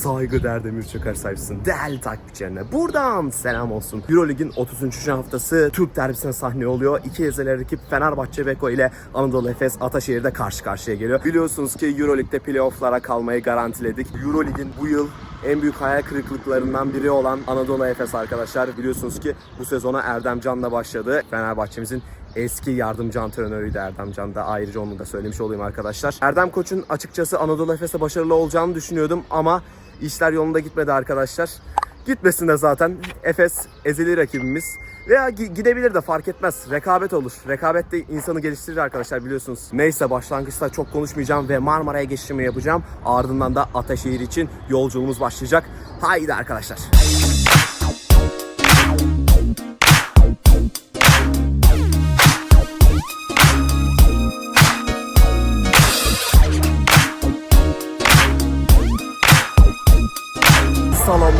saygıdeğer Demir Çakar sahipsin. Değerli takipçilerine buradan selam olsun. Eurolig'in 33. haftası Türk derbisine sahne oluyor. İki ezeli rakip Fenerbahçe Beko ile Anadolu Efes Ataşehir'de karşı karşıya geliyor. Biliyorsunuz ki Eurolig'de playoff'lara kalmayı garantiledik. Eurolig'in bu yıl en büyük hayal kırıklıklarından biri olan Anadolu Efes arkadaşlar. Biliyorsunuz ki bu sezona Erdem Can'la başladı. Fenerbahçe'mizin eski yardımcı antrenörüydü Erdem Can da ayrıca onu da söylemiş olayım arkadaşlar. Erdem Koç'un açıkçası Anadolu Efes'e başarılı olacağını düşünüyordum ama işler yolunda gitmedi arkadaşlar. Gitmesin de zaten Efes ezeli rakibimiz. Veya gi- gidebilir de fark etmez. Rekabet olur. Rekabet de insanı geliştirir arkadaşlar biliyorsunuz. Neyse başlangıçta çok konuşmayacağım ve Marmara'ya geçişimi yapacağım. Ardından da Ataşehir için yolculuğumuz başlayacak. Haydi arkadaşlar.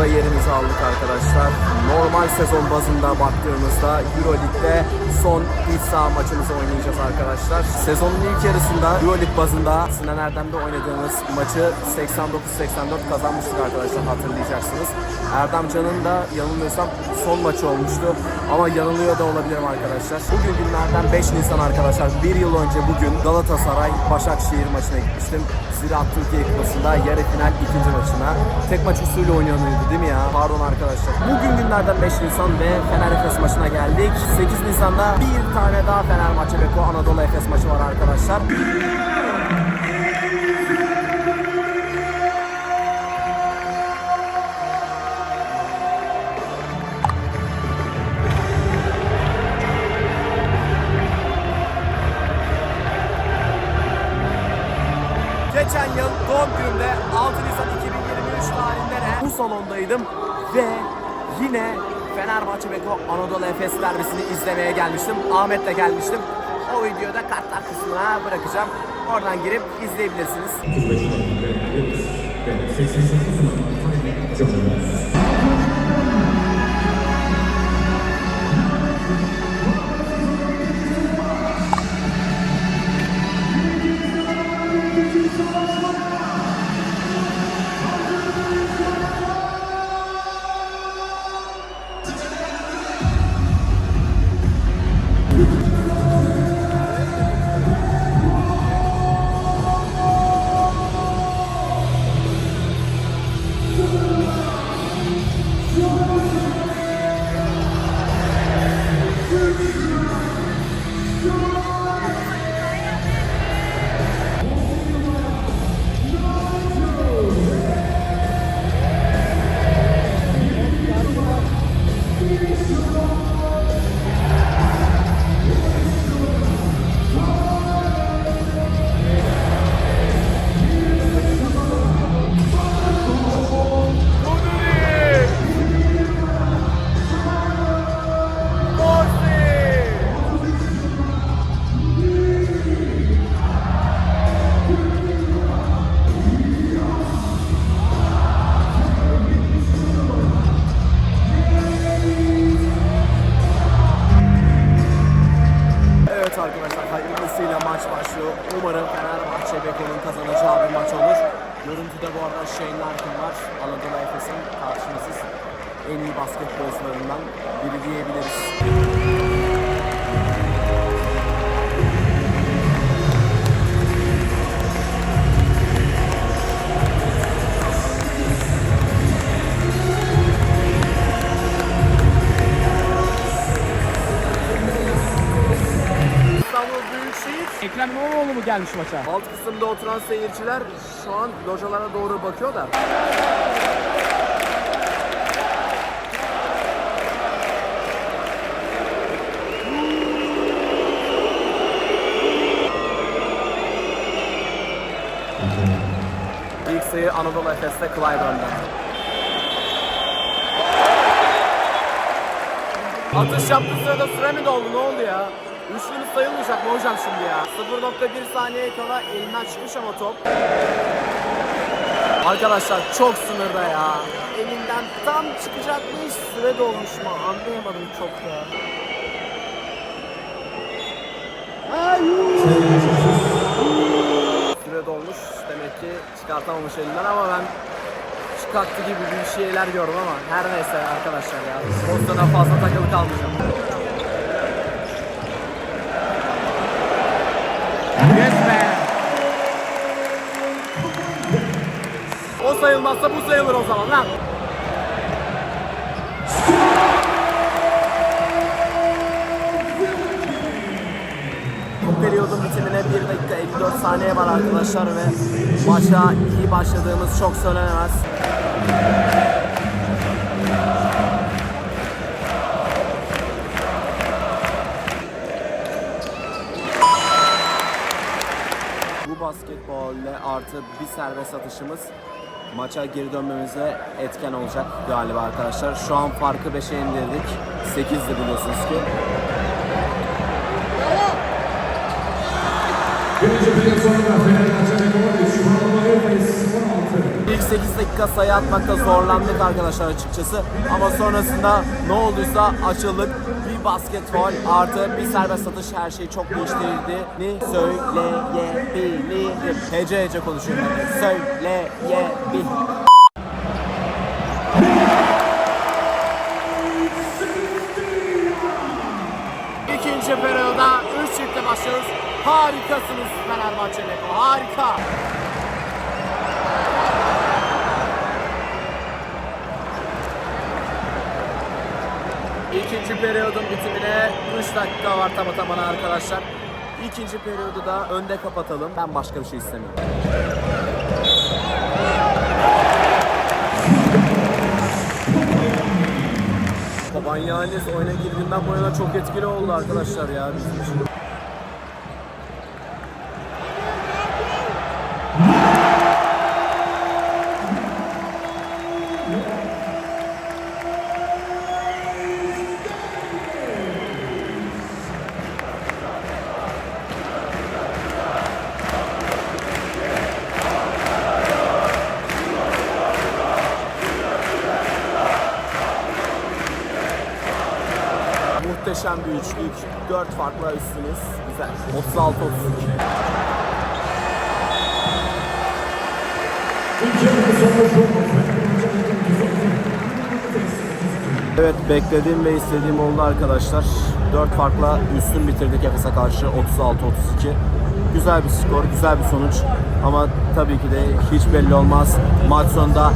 Salonda yerimizi aldık arkadaşlar. Normal sezon bazında baktığımızda Euroleague'de son iç saha maçımızı oynayacağız arkadaşlar. Sezonun ilk yarısında Euroleague bazında Sinan Erdem'de oynadığımız maçı 89-84 kazanmıştık arkadaşlar hatırlayacaksınız. Erdem Can'ın da yanılmıyorsam son maçı olmuştu ama yanılıyor da olabilirim arkadaşlar. Bugün günlerden 5 Nisan arkadaşlar. Bir yıl önce bugün Galatasaray Başakşehir maçına gitmiştim. Ziraat Türkiye Kupası'nda yarı final ikinci maçına. Tek maç usulü oynanıyordu değil mi ya? Pardon arkadaşlar. Bugün günlerden 5 Nisan ve Fener Efes maçına geldik. 8 Nisan'da bir tane daha Fenerbahçe Beko Anadolu Efes maçı var arkadaşlar. Bu salondaydım ve yine Fenerbahçe Beko Anadolu Efes derbisini izlemeye gelmiştim. Ahmet'le gelmiştim. O videoyu da kartlar kısmına bırakacağım. Oradan girip izleyebilirsiniz. Basketbolcularından biri diyebiliriz. Ekrem İmamoğlu mu gelmiş maça? Alt kısımda oturan seyirciler şu an localara doğru bakıyorlar. İlk sayı Anadolu Efes'te Clyburn'dan. Atış yaptığı sırada süre mi doldu? Ne oldu ya? Üçlünüz sayılmayacak mı hocam şimdi ya? 0.1 saniye kala elinden çıkmış ama top. Arkadaşlar çok sınırda ya. Elinden tam çıkacakmış süre dolmuş mu? Anlayamadım çok ya. Süre dolmuş. Demek ki çıkartamamış elinden ama ben kalktı gibi bir şeyler gördüm ama her neyse arkadaşlar ya. Pozisyona fazla takılı kalmayacağım. Yes be! O sayılmazsa bu sayılır o zaman lan. Bu periyodun bitimine 1 dakika 54 saniye var arkadaşlar ve maça iyi başladığımız çok söylenemez. Bu basketbolle artı bir serbest atışımız maça geri dönmemize etken olacak galiba arkadaşlar. Şu an farkı 5'e indirdik. 8'di biliyorsunuz ki. İlk 8 dakika sayı atmakta zorlandık arkadaşlar açıkçası. Ama sonrasında ne olduysa açıldık. Bir basketbol artı bir serbest atış her şeyi çok değiştirdiğini söyleyebilirim. Hece hece konuşuyorum. Söyleyebilirim. Harikasınız Fenerbahçe Beko. Harika. İkinci periyodun bitimine 3 dakika var tamı tamına arkadaşlar. İkinci periyodu da önde kapatalım. Ben başka bir şey istemiyorum. Babanyanis oyuna girdiğinden bu yana çok etkili oldu arkadaşlar ya bizim için. Muhteşem bir üçlük. 4 farklı üstünüz. Güzel. 36-32. Evet beklediğim ve istediğim oldu arkadaşlar. 4 farkla üstün bitirdik Efes'e karşı 36-32. Güzel bir skor, güzel bir sonuç. Ama tabii ki de hiç belli olmaz. Maç sonunda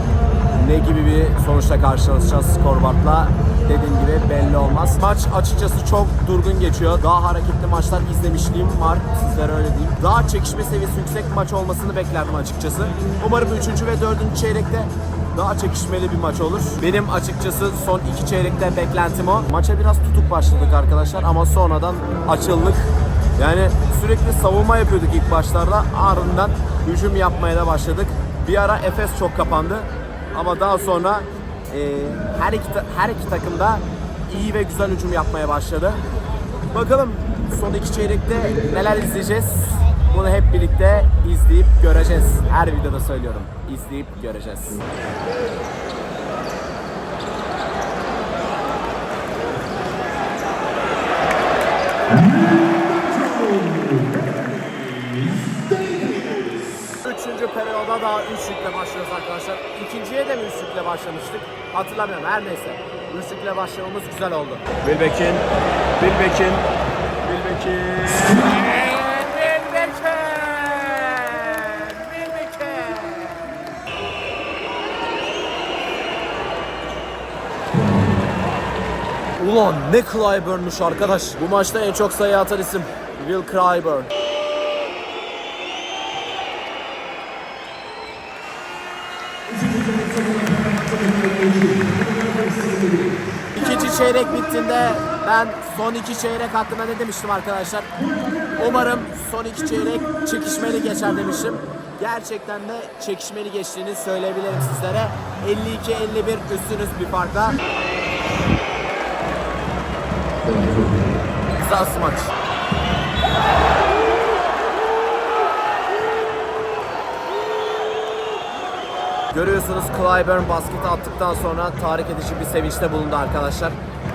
ne gibi bir sonuçla karşılaşacağız skorboardla dediğim gibi belli olmaz. Maç açıkçası çok durgun geçiyor. Daha hareketli maçlar izlemişliğim var. Sizlere öyle diyeyim. Daha çekişme seviyesi yüksek maç olmasını beklerdim açıkçası. Umarım 3. ve 4. çeyrekte daha çekişmeli bir maç olur. Benim açıkçası son iki çeyrekte beklentim o. Maça biraz tutuk başladık arkadaşlar ama sonradan açıldık. Yani sürekli savunma yapıyorduk ilk başlarda. Ardından hücum yapmaya da başladık. Bir ara Efes çok kapandı. Ama daha sonra e, her iki her iki takım da iyi ve güzel hücum yapmaya başladı. Bakalım son iki çeyrekte neler izleyeceğiz. Bunu hep birlikte izleyip göreceğiz. Her videoda söylüyorum. İzleyip göreceğiz. Üçüncü periyoda da üçlükle başlıyoruz arkadaşlar. İkinciye de mi üçlükle başlamıştık? Hatırlamıyorum her neyse. Üçlükle başlamamız güzel oldu. Bilbekin. Bilbekin, Bilbekin. Ulan ne Clyburn'muş arkadaş. Bu maçta en çok sayı atan isim Will Clyburn. Çeyrek bittiğinde ben son iki çeyrek hakkında ne demiştim arkadaşlar? Umarım son iki çeyrek çekişmeli geçer demiştim. Gerçekten de çekişmeli geçtiğini söyleyebilirim sizlere. 52-51 üstünüz bir farkla. Güzel smaç. Görüyorsunuz Clyburn basketi attıktan sonra tahrik edici bir sevinçte bulundu arkadaşlar.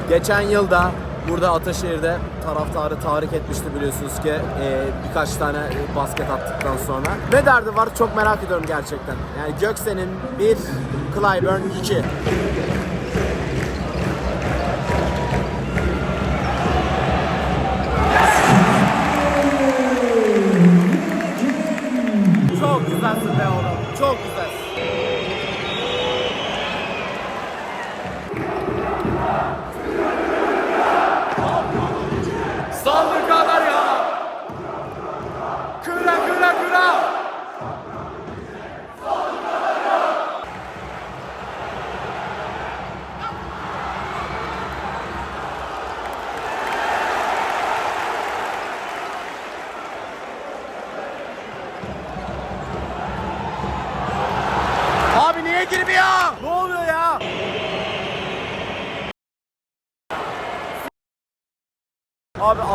Geçen yılda burada Ataşehir'de taraftarı tahrik etmişti biliyorsunuz ki e, birkaç tane basket attıktan sonra. Ne derdi var çok merak ediyorum gerçekten. Yani Göksen'in bir Clyburn 2.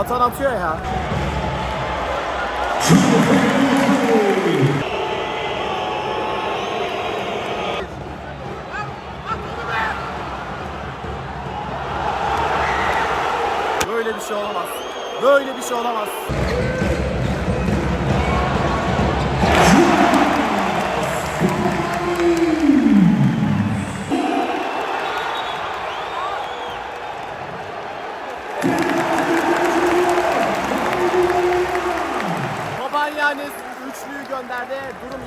atan atıyor ya. Böyle bir şey olamaz. Böyle bir şey olamaz. Babanyanis üçlüyü gönderdi. Durum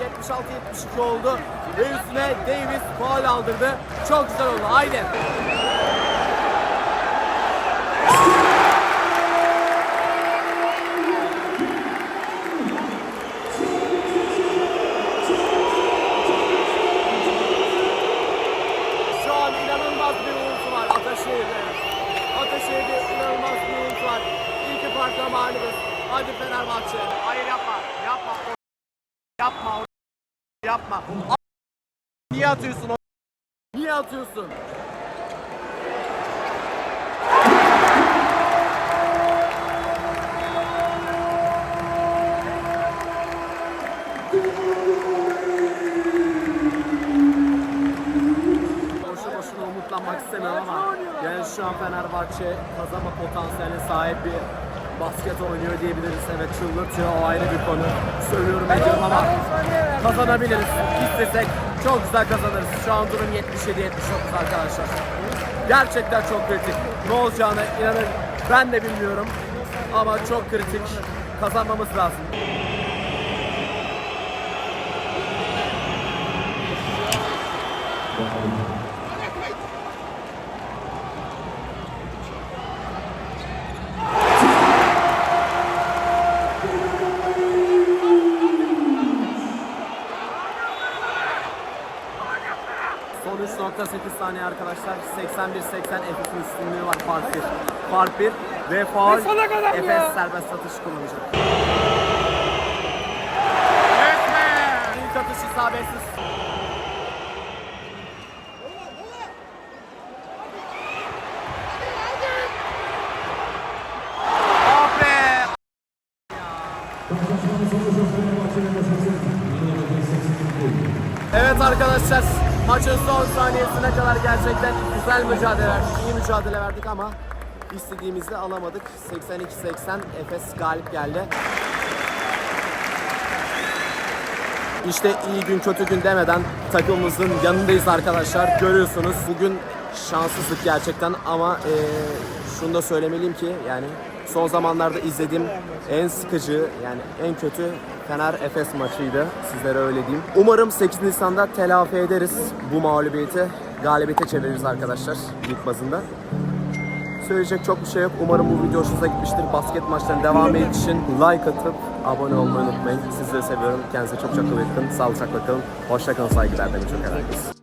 76-72 oldu. Ve üstüne Davis faul aldırdı. Çok güzel oldu. Haydi. Niye atıyorsun? Niye atıyorsun? Boşu boşuna umutlanmak istemiyorum ama yani şu an Fenerbahçe kazanma potansiyeline sahip bir basket oynuyor diyebiliriz. Evet çıldırtıyor o ayrı bir konu. Söylüyorum ediyorum ama kazanabiliriz. İstesek çok güzel kazanırız. Şu an durum 77-79 arkadaşlar. Gerçekten çok kritik. Ne olacağını inanın ben de bilmiyorum. Ama çok kritik. Kazanmamız lazım. Saniye arkadaşlar. 81-80 Efes'in üstünlüğü var fark 1. Fark 1 ve faul Efes serbest atış kullanacak. İlk atış isabetsiz. Be! Evet arkadaşlar maçın son saniyesine kadar gerçekten güzel mücadele verdik. İyi mücadele verdik ama istediğimizi alamadık. 82-80 Efes galip geldi. İşte iyi gün kötü gün demeden takımımızın yanındayız arkadaşlar. Görüyorsunuz bugün şanssızlık gerçekten ama eee şunu da söylemeliyim ki yani son zamanlarda izlediğim en sıkıcı yani en kötü Fener Efes maçıydı. Sizlere öyle diyeyim. Umarım 8 Nisan'da telafi ederiz bu mağlubiyeti. Galibiyete çeviririz arkadaşlar lig bazında. Söyleyecek çok bir şey yok. Umarım bu video hoşunuza gitmiştir. Basket maçlarının devamı için like atıp abone olmayı unutmayın. Sizleri seviyorum. Kendinize çok çok bakın. Sağlıcakla kalın. Hoşça kalın. Saygılar. Beni çok herkes.